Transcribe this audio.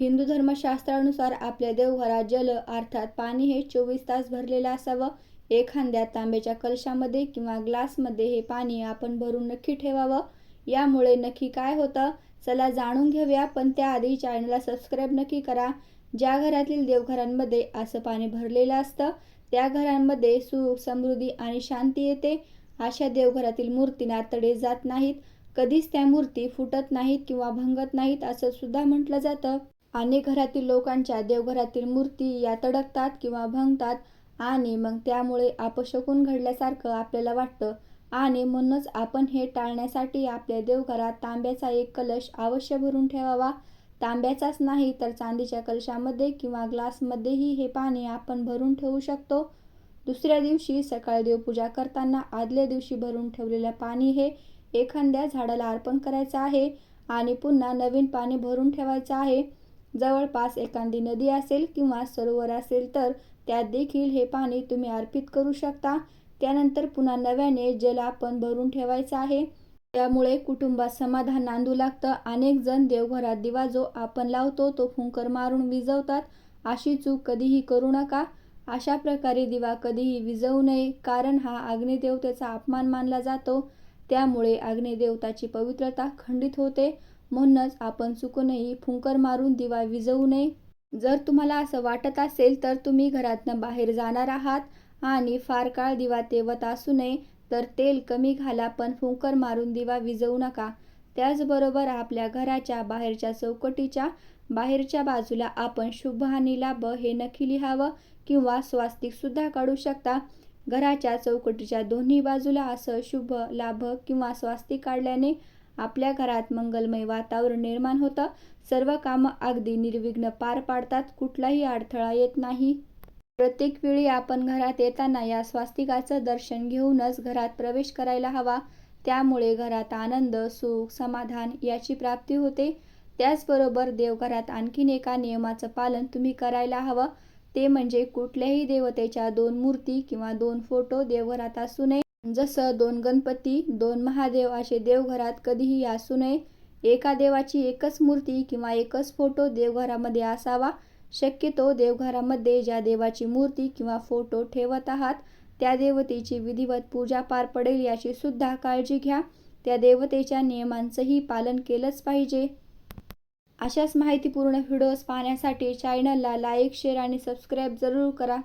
हिंदू धर्मशास्त्रानुसार आपल्या देवघरात जल अर्थात पाणी हे चोवीस तास भरलेलं असावं. एखाद्या तांब्याच्या कलशामध्ये किंवा ग्लासमध्ये हे पाणी आपण भरून नक्की ठेवावं. यामुळे नक्की काय होतं? चला जाणून घेऊया पण त्याआधी चॅनलला सबस्क्राईब नक्की करा. ज्या घरातील देवघरांमध्ये असं पाणी भरलेलं असतं त्या घरांमध्ये सुख समृद्धी आणि शांती येते. अशा देवघरातील मूर्तींना तडे जात नाहीत. कधीच त्या मूर्ती फुटत नाहीत किंवा भंगत नाहीत असं सुद्धा म्हटलं जातं. अनेक घरातील लोकांच्या देवघरातील मूर्ती या तडकतात किंवा भंगतात आणि मग त्यामुळे आपशकून घडल्यासारखं आपल्याला वाटतं. आणि म्हणूनच आपण हे टाळण्यासाठी आपल्या देवघरात तांब्याचा एक कलश अवश्य भरून ठेवावा. तांब्याचाच नाही तर चांदीच्या कलशामध्ये किंवा ग्लासमध्येही हे पाणी आपण भरून ठेवू शकतो. दुसऱ्या दिवशी सकाळी देवपूजा करताना आदल्या दिवशी भरून ठेवलेलं पाणी हे एखाद्या झाडाला अर्पण करायचं आहे आणि पुन्हा नवीन पाणी भरून ठेवायचं आहे. जवळपास एखादी नदी असेल किंवा सरोवर असेल तर त्यात देखील हे पाणी तुम्ही अर्पित करू शकता. त्यानंतर पुन्हा नव्याने जल आपण भरून ठेवायचं आहे. त्यामुळे कुटुंबात समाधान नांदू लागतं. अनेक जण देवघरात दिवा जो आपण लावतो तो फुंकर मारून विजवतात. अशी चूक कधीही करू नका. अशा प्रकारे दिवा कधीही विजवू नये कारण हा अग्निदेवतेचा अपमान मानला जातो. त्यामुळे अग्निदेवताची पवित्रता खंडित होते. म्हणूनच आपण चुकूनही फुंकर मारून दिवा विजवू नये. जर तुम्हाला असं वाटत असेल तर तुम्ही घरातनं बाहेर जाणार आहात आणि फार काळ दिवा तेवत असू नये तर तेल कमी घाला पण फुंकर मारून दिवा विजवू नका. त्याचबरोबर आपल्या घराच्या बाहेरच्या चौकटीच्या बाहेरच्या बाजूला आपण शुभ आणि लाभ हे नक्की लिहावं किंवा स्वास्तिक सुद्धा काढू शकता. घराच्या चौकटीच्या दोन्ही बाजूला असं शुभ लाभ किंवा स्वास्तिक काढल्याने आपल्या घरात मंगलमय वातावरण निर्माण होतं. सर्व कामं अगदी निर्विघ्न पार पाडतात. कुठलाही अडथळा येत नाही. प्रत्येक वेळी आपण घरात येताना या स्वास्तिकाचं दर्शन घेऊनच घरात प्रवेश करायला हवा. त्यामुळे घरात आनंद सुख समाधान याची प्राप्ती होते. त्याचबरोबर देवघरात आणखीन एका नियमाचं पालन तुम्ही करायला हवं. ते म्हणजे कुठल्याही देवतेच्या दोन मूर्ती किंवा दोन फोटो देवघरात असू नये. जसं दोन गणपती दोन महादेव असे देवघरात कधीही असू नये. एका देवाची एकच मूर्ती किंवा एकच फोटो देवघरामध्ये असावा. शक्यतो देवघरामध्ये ज्या देवाची मूर्ती किंवा फोटो ठेवत आहात त्या देवतेची विधिवत पूजा पार पडेल याची सुद्धा काळजी घ्या. त्या देवतेच्या नियमांचंही पालन केलंच पाहिजे. अशाच माहितीपूर्ण व्हिडिओज पाहण्यासाठी चॅनलला लाईक शेअर आणि सबस्क्राईब जरूर करा.